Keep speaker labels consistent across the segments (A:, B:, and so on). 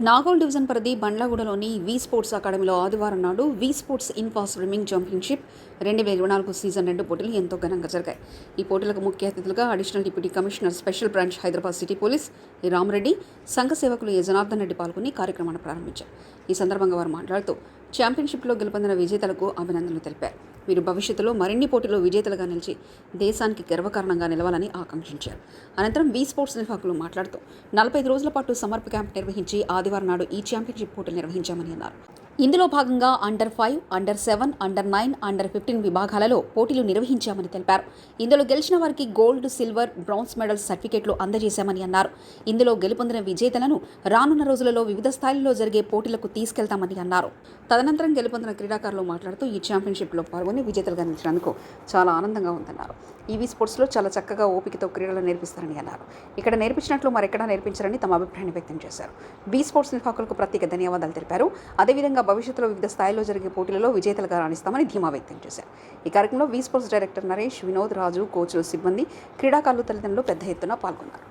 A: Nagole division పరిధి బండ్లగూడలోని వి sports అకాడమీలో ఆదివారం నాడు V sports infra swimming championship రెండు వేల ఇరవై నాలుగు సీజన్ రెండు పోటీలు ఎంతో ఘనంగా జరిగాయి. ఈ పోటీలకు ముఖ్య అతిథులుగా additional deputy commissioner special branch Hyderabad city police Ramareddy సంఘ సేవకులు ఏ జనార్దన్ రెడ్డి పాల్గొని కార్యక్రమాన్ని ప్రారంభించారు. ఈ సందర్భంగా వారు మాట్లాడుతూ ఛాంపియన్షిప్లో గెలుపొందిన విజేతలకు అభినందనలు తెలిపారు. వీరు భవిష్యత్తులో మరిన్ని పోటీల్లో విజేతలుగా నిలిచి దేశానికి గర్వకారణంగా నిలవాలని ఆకాంక్షించారు. అనంతరం వి స్పోర్ట్స్ నిర్వాహకులు మాట్లాడుతూ నలభై ఐదు రోజుల పాటు సమర్ప క్యాంప్ నిర్వహించి ఆదివారం నాడు ఈ ఛాంపియన్షిప్ పోటీలు నిర్వహించామని అన్నారు. ఇందులో భాగంగా under five under seven under nine under fifteen విభాగాలలో పోటీలు నిర్వహించామని తెలిపారు. ఇందులో గెలిచిన వారికి గోల్డ్ సిల్వర్ బ్రాంజ్ మెడల్స్ సర్టిఫికేట్లు అందజేశామని అన్నారు. ఇందులో గెలుపొందిన విజేతలను రానున్న రోజులలో వివిధ స్థాయిల్లో జరిగే పోటీలకు తీసుకెళ్తామని అన్నారు. తదనంతరం గెలుపొందిన క్రీడాకారులు మాట్లాడుతూ ఈ ఛాంపియన్షిప్లో పాల్గొని విజేతలుగా నిలిచినందుకు చాలా ఆనందంగా ఉందన్నారు. ఈవీ స్పోర్ట్స్లో చాలా చక్కగా ఓపికతో క్రీడలు నేర్పిస్తారని అన్నారు. ఇక్కడ నేర్పించినట్లు మరెక్కడా నేర్పించారని తమ అభిప్రాయాన్ని వ్యక్తం చేశారు. బీ స్పోర్ట్స్ నిర్వాహకులకు ప్రత్యేక ధన్యవాదాలు తెలిపారు. అదేవిధంగా భవిష్యత్తులో వివిధ స్థాయిలో జరిగే పోటీలలో విజేతలుగా రాణిస్తామని ధీమా వ్యక్తం చేశారు. ఈ కార్యక్రమంలో V sports director Naresh Vinod Raju కోచ్లు సిబ్బంది క్రీడాకారులు తల్లిదండ్రులు పెద్ద ఎత్తున పాల్గొన్నారు.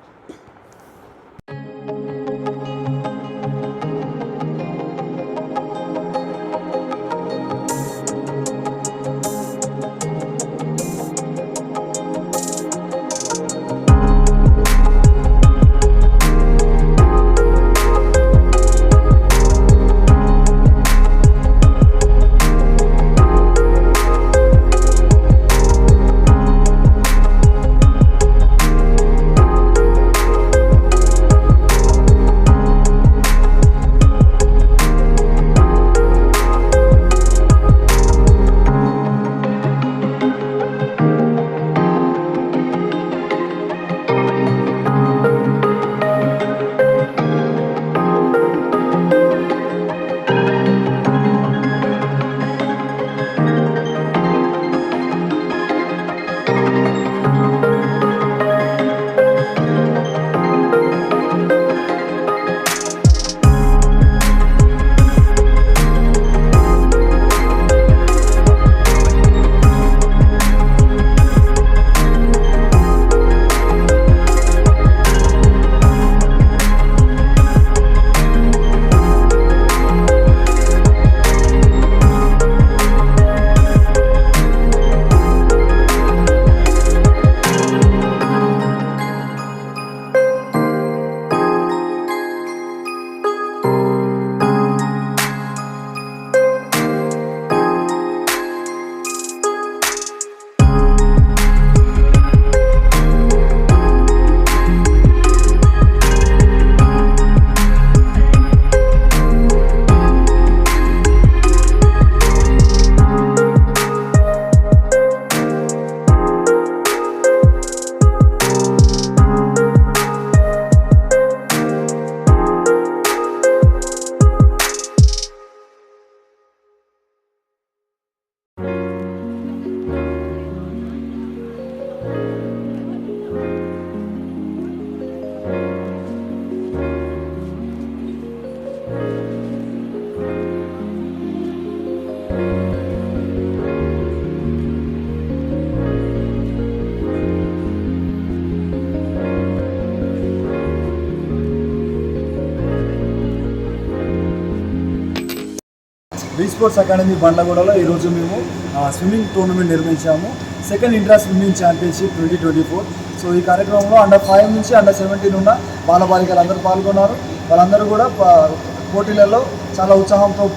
B: స్పోర్ట్స్ అకాడమీ బండ్లగూడలో ఈరోజు మేము swimming tournament నిర్వహించాము second intra swimming championship twenty twenty four so ఈ కార్యక్రమంలో అండర్ ఫైవ్ నుంచి అండర్ సెవెంటీన్ ఉన్న బాలబాలికలు అందరూ పాల్గొన్నారు. వాళ్ళందరూ కూడా పోటీలలో చాలా ఉత్సాహంతో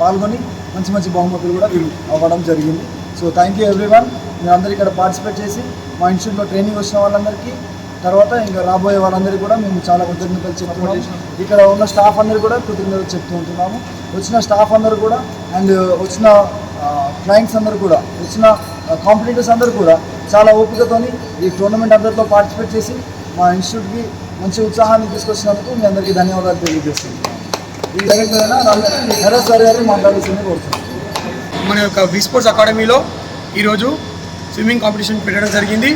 B: పాల్గొని మంచి మంచి బహుమతులు కూడా అవ్వడం జరిగింది. సో థ్యాంక్ యూ ఎవ్రీవన్ మీరందరూ ఇక్కడ పార్టిసిపేట్ చేసి మా ఇన్స్టిట్యూట్లో ట్రైనింగ్ వచ్చిన వాళ్ళందరికీ తర్వాత ఇంకా రాబోయే వాళ్ళందరికీ కూడా మేము చాలా కృతజ్ఞతలు చెప్తున్నాము ఇక్కడ ఉన్న స్టాఫ్ అందరూ కూడా కృతజ్ఞతలు చెప్తూ ఉంటున్నాము. వచ్చిన స్టాఫ్ అందరూ కూడా అండ్ వచ్చిన క్లయింట్స్ అందరూ కూడా వచ్చిన కాంపిటీటర్స్ అందరూ కూడా చాలా ఓపికతోని ఈ టోర్నమెంట్ అందరితో పార్టిసిపేట్ చేసి మా ఇన్స్టిట్యూట్కి మంచి ఉత్సాహాన్ని తీసుకొచ్చినందుకు మీ అందరికీ ధన్యవాదాలు తెలియజేస్తున్నాను ఈ డైరెక్టర్ అయినా హెరస్ సార్ గారిని మాట్లాడాల్సింది కోరుతున్నాను
C: మన యొక్క వి స్పోర్ట్స్ అకాడమీలో ఈరోజు స్విమ్మింగ్ కాంపిటీషన్ పెట్టడం జరిగింది.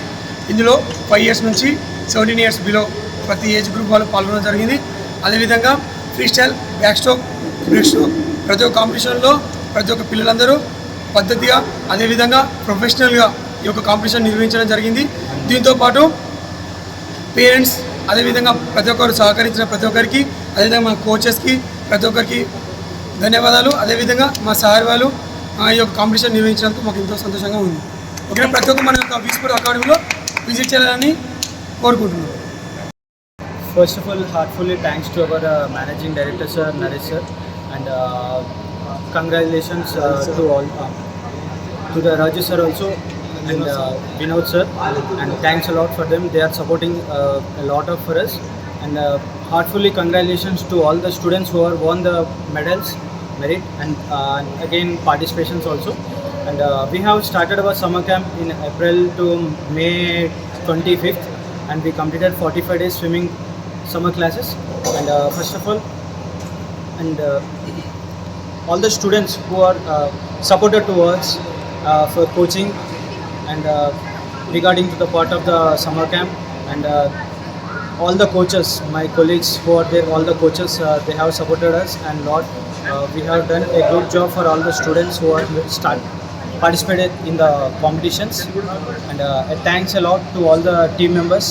C: ఇందులో ఫైవ్ ఇయర్స్ నుంచి సెవెంటీన్ ఇయర్స్ బిలో ప్రతి ఏజ్ గ్రూప్ వాళ్ళు పాల్గొనడం జరిగింది. అదేవిధంగా freestyle backstroke breaststroke ప్రతి ఒక్క కాంపిటీషన్లో ప్రతి ఒక్క పిల్లలందరూ పద్ధతిగా అదేవిధంగా ప్రొఫెషనల్గా ఈ యొక్క కాంపిటీషన్ నిర్వహించడం జరిగింది. దీంతోపాటు పేరెంట్స్ అదేవిధంగా ప్రతి ఒక్కరు సహకరించిన ప్రతి ఒక్కరికి అదేవిధంగా మా కోచెస్కి ప్రతి ఒక్కరికి ధన్యవాదాలు. అదేవిధంగా మా సార్ వాళ్ళు ఆ, ఈ యొక్క కాంపిటీషన్ నిర్వహించినందుకు మాకు ఎంతో సంతోషంగా ఉంది. ఓకే ప్రతి ఒక్క మన యొక్క విస్పోర్ట్ అకాడమీలో విజిట్ చేయాలని or good?
D: First of all, heartfully thanks to our uh, managing director sir, Naresh sir, and uh, congratulations uh, to all uh, to the Raju sir also and uh, Vinod sir, and thanks a lot for them. They are supporting uh, a lot of for us, and uh, heartfully congratulations to all the students who have won the medals, merit, and uh, again participations also. And uh, we have started our summer camp in April to May 25th and we completed 45 days swimming summer classes. And uh, first of all, and uh, all the students who are uh, supported to us uh, for coaching and uh, regarding to the part of the summer camp and uh, all the coaches, my colleagues who are there, all the coaches, uh, they have supported us and lot. Uh, we have done a good job for all the students who are start participated in the competitions and uh, a thanks a lot to all the team members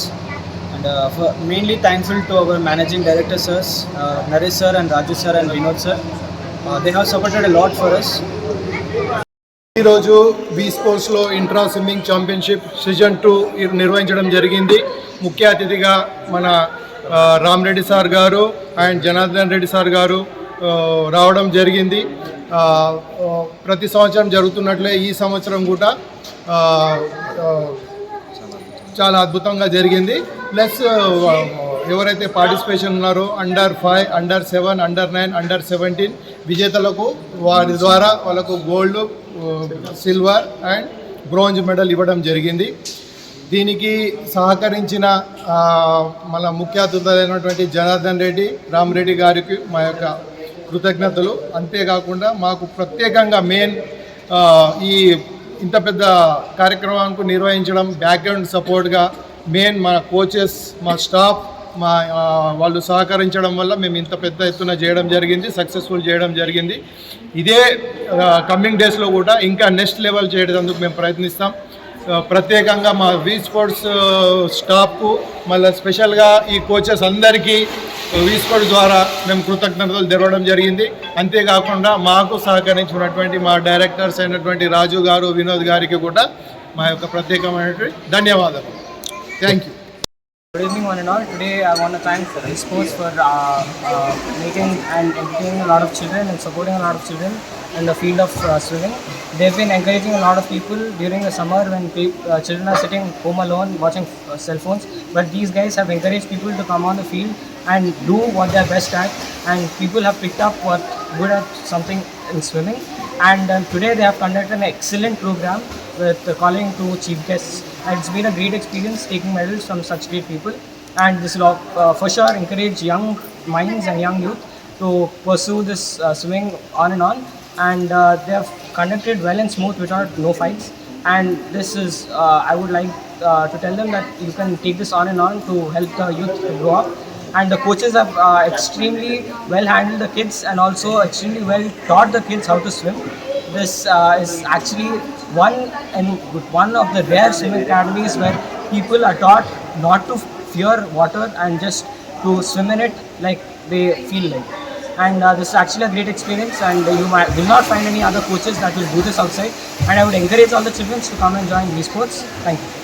D: and uh, for mainly thankful to our managing director sirs, uh, Naresh sir and Raju sir and Vinod sir. Uh, they have supported a lot for us.
E: ఈరోజు B స్పోర్ట్స్లో intra swimming championship season two నిర్వహించడం జరిగింది ముఖ్య అతిథిగా మన ఆ, Ramareddy sir గారు and Janardhan Reddy sir గారు ఆ, రావడం జరిగింది ఆ, ఆ, ప్రతి సంవత్సరం జరుగుతున్నట్లే ఈ సంవత్సరం కూడా చాలా అద్భుతంగా జరిగింది. ప్లస్ ఎవరైతే పార్టిసిపేషన్ ఉన్నారో under five under seven under nine under seventeen విజేతలకు వారి ద్వారా వాళ్ళకు gold silver and bronze medal ఇవ్వడం జరిగింది. దీనికి సహకరించిన మన ముఖ్య అతిథులైనటువంటి జనార్దన్ రెడ్డి రామరెడ్డి గారికి మా యొక్క కృతజ్ఞతలు. అంతేకాకుండా మాకు ప్రత్యేకంగా మెయిన్ ఈ ఇంత పెద్ద కార్యక్రమానికి నిర్వహించడం బ్యాక్గ్రౌండ్ సపోర్ట్గా మెయిన్ మా కోచెస్ మా స్టాఫ్ మా వాళ్ళు సహకరించడం వల్ల మేము ఇంత పెద్ద ఎత్తున చేయడం జరిగింది సక్సెస్ఫుల్ చేయడం జరిగింది. ఇదే కమింగ్ డేస్లో కూడా ఇంకా నెక్స్ట్ లెవెల్ చేయడానికి మేము ప్రయత్నిస్తాం. ప్రత్యేకంగా మా వీ స్పోర్ట్స్ స్టాఫ్కు మళ్ళీ స్పెషల్గా ఈ కోచెస్ అందరికీ వీ స్పోర్ట్స్ ద్వారా మేము కృతజ్ఞతలు తెరవడం జరిగింది. అంతేకాకుండా మాకు సహకరించినటువంటి మా డైరెక్టర్స్ అయినటువంటి రాజు గారు వినోద్ గారికి కూడా మా యొక్క ప్రత్యేకమైనటువంటి ధన్యవాదాలు. Thank you
F: Good evening, one and all. Today, I want to thank esports for uh, uh, making and entertaining a lot of children and supporting a lot of children in the field of uh, swimming. They've been encouraging a lot of people during the summer when uh, children are sitting home alone watching uh, cell phones. But these guys have encouraged people to come on the field and do what they're best at. And people have picked up what good at something in swimming. And uh, today, they have conducted an excellent program with uh, calling to chief guests. It's been a great experience taking medals from such great people. And this will uh, for sure encourage young minds and young youth to pursue this uh, swimming on and on. And uh, they have conducted well and smooth without no fights. And this is, uh, I would like uh, to tell them that you can take this on and on to help the youth to grow up. And the coaches have uh, extremely well handled the kids and also extremely well taught the kids how to swim. This uh, is actually one and one of the rare swimming academies where people are taught not to fear water and just to swim in it like they feel like. And uh, this is actually a great experience, and you might, will not find any other coaches that will do this outside. And I would encourage all the children to come and join esports. Thank you.